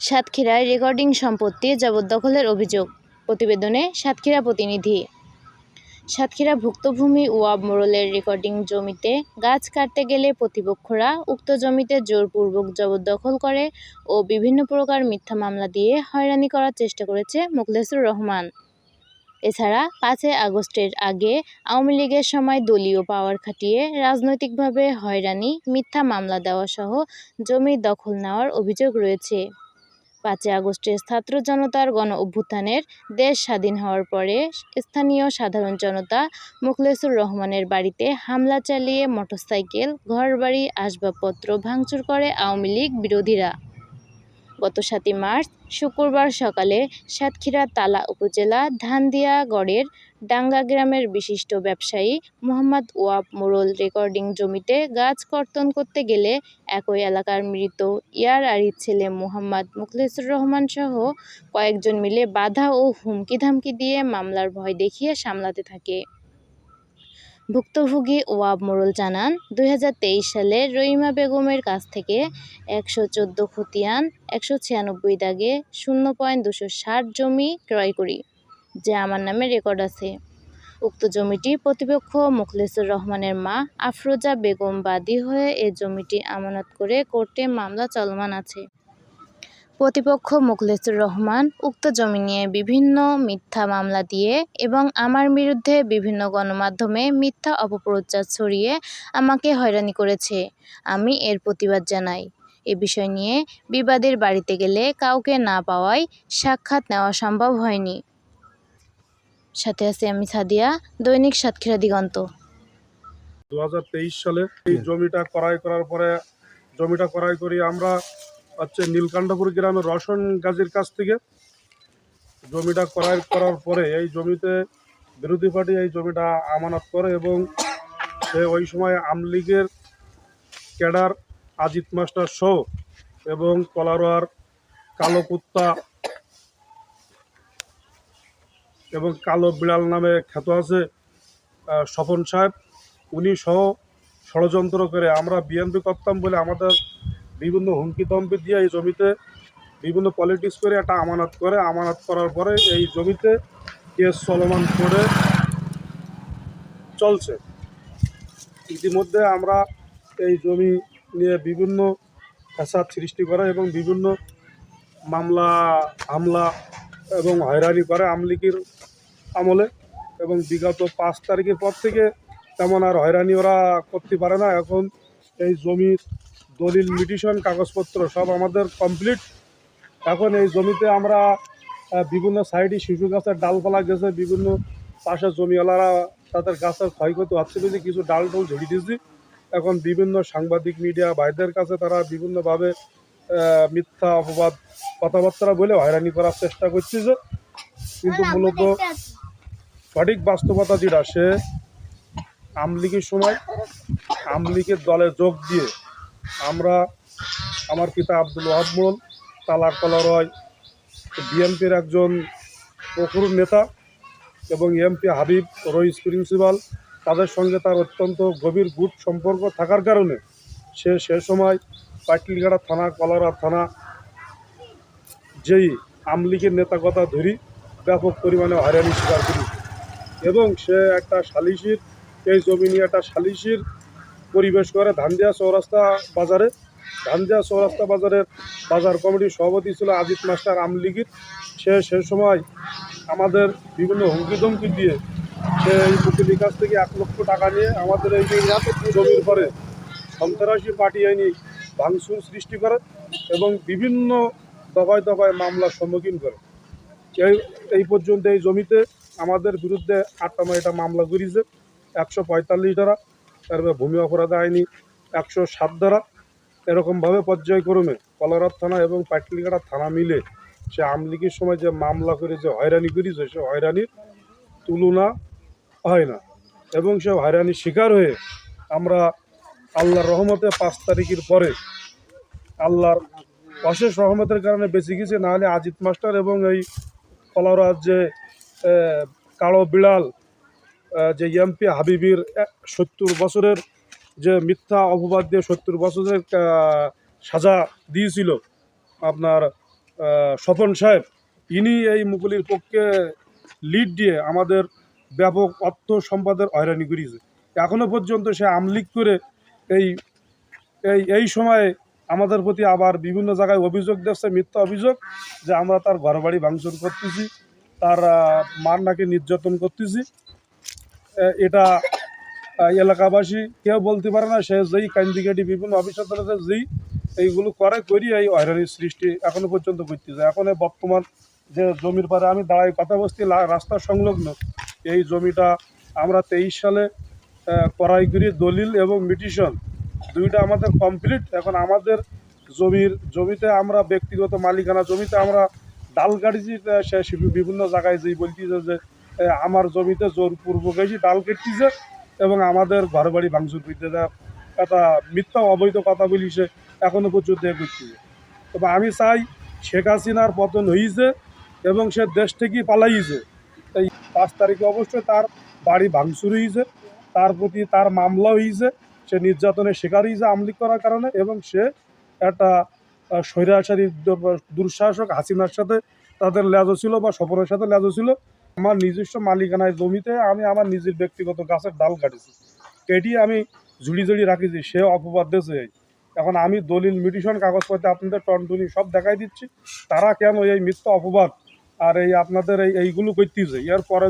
সাতক্ষীরায় রেকর্ডিং সম্পত্তি জবরদখলের অভিযোগ। প্রতিবেদনে সাতক্ষীরা প্রতিনিধি। সাতক্ষীরা ভুক্তভূমি ওয়াব মোড়লের রেকর্ডিং জমিতে গাছ কাটতে গেলে প্রতিপক্ষরা উক্ত জমিতে জোরপূর্বক জবরদখল করে ও বিভিন্ন প্রকার মিথ্যা মামলা দিয়ে হয়রানি করার চেষ্টা করেছে মোখলেসুর রহমান। এছাড়া পাঁচই আগস্টের আগে আওয়ামী লীগের সময় দলীয় পাওয়ার খাটিয়ে রাজনৈতিকভাবে হয়রানি, মিথ্যা মামলা দেওয়া সহ জমি দখল নেওয়ার অভিযোগ রয়েছে। পাঁচই আগস্টে ছাত্র জনতার গণ অভ্যুত্থানের দেশ স্বাধীন হওয়ার পরে স্থানীয় সাধারণ জনতা মুখলেসুর রহমানের বাড়িতে হামলা চালিয়ে মোটরসাইকেল, ঘরবাড়ি, আসবাবপত্র ভাঙচুর করে আওয়ামী লীগ বিরোধীরা। গত সাতই মার্চ শুক্রবার সকালে সাতক্ষীরা তালা উপজেলা ধানদিয়াগড়ের ডাঙ্গা গ্রামের বিশিষ্ট ব্যবসায়ী মোহাম্মদ ওয়াব মোড়ল রেকর্ডিং জমিতে গাছ কর্তন করতে গেলে একই এলাকার মৃত ইয়ার আরির ছেলে মোহাম্মদ মুখলেসুর রহমান সহ কয়েকজন মিলে বাধা ও হুমকি ধামকি দিয়ে মামলার ভয় দেখিয়ে সামলাতে থাকে। ভুক্তভোগী ওয়াব মোড়ল জানান, দুই হাজার তেইশ সালে রহিমা বেগমের কাছ থেকে একশো চোদ্দ খতিয়ান, একশো ছিয়ানব্বই দাগে শূন্য পয়েন্ট দুশো ষাট জমি ক্রয় করি, যা আমার নামে রেকর্ড আছে। উক্ত জমিটি প্রতিপক্ষ মুখলেসুর রহমানের মা আফরোজা বেগম বাদী হয়ে এ জমিটি আমানত করে কোর্টে মামলা চলমান আছে। প্রতিপক্ষ মুখলেসুর রহমান উক্ত জমি নিয়ে বিভিন্ন মিথ্যা মামলা দিয়ে এবং আমার বিরুদ্ধে বিভিন্ন গণমাধ্যমে মিথ্যা অপপ্রচার ছড়িয়ে আমাকে হয়রানি করেছে। আমি এর প্রতিবাদ জানাই। এ বিষয় নিয়ে বিবাদের বাড়িতে গেলে কাউকে না পাওয়ায় সাক্ষাৎ নেওয়া সম্ভব হয়নি। সাথে আছি আমি সাদিয়া, দৈনিক সাতক্ষীরা দিগন্ত। দু সালে এই জমিটা ক্রয় করার পরে, জমিটা ক্রয় করি আমরা হচ্ছে নীলকান্তপুর গ্রামের রসন গাজীর কাছ থেকে। জমিটা ক্রয় করার পরে এই জমিতে বিরোধী পার্টি এই জমিটা আমানত করে এবং সে ওই সময় আমলিগের ক্যাডার আজিত মাস্টার সহ এবং কলারোয়ার কালো কুত্তা এবং কালো বিড়াল নামে খ্যাত আছে স্বপন সাহেব। উনি সহ ষড়যন্ত্র করে আমরা বিএনপি করতাম বলে আমাদের বিভিন্ন হুমকি ধমকি দিয়ে এই জমিতে বিভিন্ন পলিটিক্স করে একটা আমানত করে, আমানত করার পরে এই জমিতে কেস চলমান করে চলছে। ইতিমধ্যে আমরা এই জমি নিয়ে বিভিন্ন ফ্যাসাদ সৃষ্টি করে এবং বিভিন্ন মামলা, হামলা এবং হয়রানি করে আমলিকির আমলে এবং বিগত পাঁচ তারিখের পর থেকে তেমন আর হয়রানি ওরা করতে পারে না। এখন এই জমির দলিল মিটিশন কাগজপত্র সব আমাদের কমপ্লিট এখন এই জমিতে আমরা বিভিন্ন সাইডে শিশু গাছের ডালপালা গেছে বিভিন্ন পাশের জমিওয়ালারা তাদের গাছের ক্ষয়ক্ষতি হচ্ছে বলে কিছু ডাল টল ঝেড়ে দিয়েছি। এখন বিভিন্ন সাংবাদিক মিডিয়া ভাইদের কাছে তারা বিভিন্নভাবে মিথ্যা অপবাদ কথাবার্তা বলে হয়রানি করার চেষ্টা করছে কিন্তু মূলত সঠিক বাস্তবতা যেটা সে আমলিগের সময় আমলিগের দলে যোগ দিয়ে আমরা, আমার পিতা আব্দুল ওয়াহমল তালাক কলারয় বিএনপির একজন প্রখর নেতা এবং এমপি হাবিব রইস প্রিন্সিপাল, তাদের সঙ্গে তার অত্যন্ত গভীর গুট সম্পর্ক থাকার কারণে সে সে সময় পাটলিঘাটা থানা, কলারা থানা যেই আমলিগের নেতা কথা ধরি ব্যাপক পরিমাণে হয়রানি স্বীকার করি। এবং সে একটা সালিশির, এই জমি নিয়ে একটা সালিশির পরিবেশ করে। ধানদিয়া চৌরাস্তা বাজারে ধানদিয়া চৌরাস্তা বাজারের বাজার কমিটির সভাপতি ছিল আজিত মাস্টার আমলিগির সে সে সময় আমাদের বিভিন্ন হুমকি ধমকি দিয়ে সে এই উকিলের কাছ থেকে এক লক্ষ টাকা নিয়ে আমাদের এই জমির পরে সন্ত্রাসী পার্টি আইনি ভাঙচুর সৃষ্টি করে এবং বিভিন্ন দফায় দফায় মামলার সম্মুখীন করে। এই এই পর্যন্ত এই জমিতে আমাদের বিরুদ্ধে আটটা নয়টা মামলা করেছে। একশো পঁয়তাল্লিশ ধারা। তারপরে ভূমি অপরাধ আইনি একশো সাত ধারা এরকমভাবে পর্যায়ক্রমে কলারাত থানা এবং পাটলিঘাটা থানা মিলে সে আমলিগের সময় যে মামলা করে, যে হয়রানি করেছে, সে হয়রানির তুলনা হয় না। এবং সে হয়রানির শিকার হয়ে আমরা আল্লাহর রহমতে পাঁচ তারিখের পরে আল্লাহর অশেষ রহমতের কারণে বেঁচে গেছে। নাহলে আজিত মাস্টার এবং এই কলারাজ যে কালো বিড়াল যে এমপি হাবিবির সত্তর বছরের যে মিথ্যা অপবাদ দিয়ে সত্তর বছরের সাজা দিয়েছিল আপনার স্বপন সাহেব। ইনি এই মুকুলির পক্ষে লিড দিয়ে আমাদের ব্যাপক অর্থ সম্পাদের হয়রানি করিয়েছে। এখনও পর্যন্ত সে আমলিক করে এই এই এই সময়ে আমাদের প্রতি আবার বিভিন্ন জায়গায় অভিযোগ দিচ্ছে মিথ্যা অভিযোগ, যে আমরা তার ঘর বাড়ি ভাঙচুর করতেছি, তার মার নাকি নির্যাতন করতেছি। এটা এলাকাবাসী কেউ বলতে পারে না সে যেই কান্দিকাটি বিভিন্ন অফিস আদালতে যেই এইগুলো করে করি এই হয়রানির সৃষ্টি এখনও পর্যন্ত করতেছে। এখন এই বর্তমান যে জমির পারে আমি দাঁড়াই কথা বসছি লা- রাস্তার সংলগ্ন। এই জমিটা আমরা তেইশ সালে আহ, করাই করি দলিল এবং মিটিশন দুইটা আমাদের কমপ্লিট এখন আমাদের জমির জমিতে আমরা ব্যক্তিগত মালিকানা জমিতে আমরা ডাল তা সে বিভিন্ন জায়গায় যেই বলতেছে যে আমার জমিতে জোরপূর্বক এসে ডাল কেটেছে এবং আমাদের ঘর বাড়ি ভাঙচুর করতে একটা মিথ্যা অবৈধ কথা বলি সে এখনও পর্যন্ত এ করতেছে তবে আমি চাই শেখ হাসিনার পতন হয়েছে এবং সে দেশ থেকেই পালাইছে। এই পাঁচ তারিখে অবশ্যই তার বাড়ি ভাঙচুর হয়েছে তার প্রতি তার মামলা হয়েছে সে নির্যাতনের শিকার হয়েছে আমলিক করার কারণে এবং সে একটা স্বৈরাচারী দুঃশাসক হাসিনার সাথে তাদের লেজও ছিল বা স্বপনের সাথে লেজও ছিল। আমার নিজস্ব মালিকানায় জমিতে আমি আমার নিজের ব্যক্তিগত গাছের ডাল কাটেছি। এটি আমি ঝুড়ি ঝুড়ি রাখিছি, সে অপবাদ দিয়েছে। এখন আমি দলিল, মিটিশন, কাগজপত্রে আপনাদের টনটুনি সব দেখাই দিচ্ছি। তারা কেন এই মিথ্যা অপবাদ আর এই আপনাদের এই এইগুলো করতেছে? এর পরে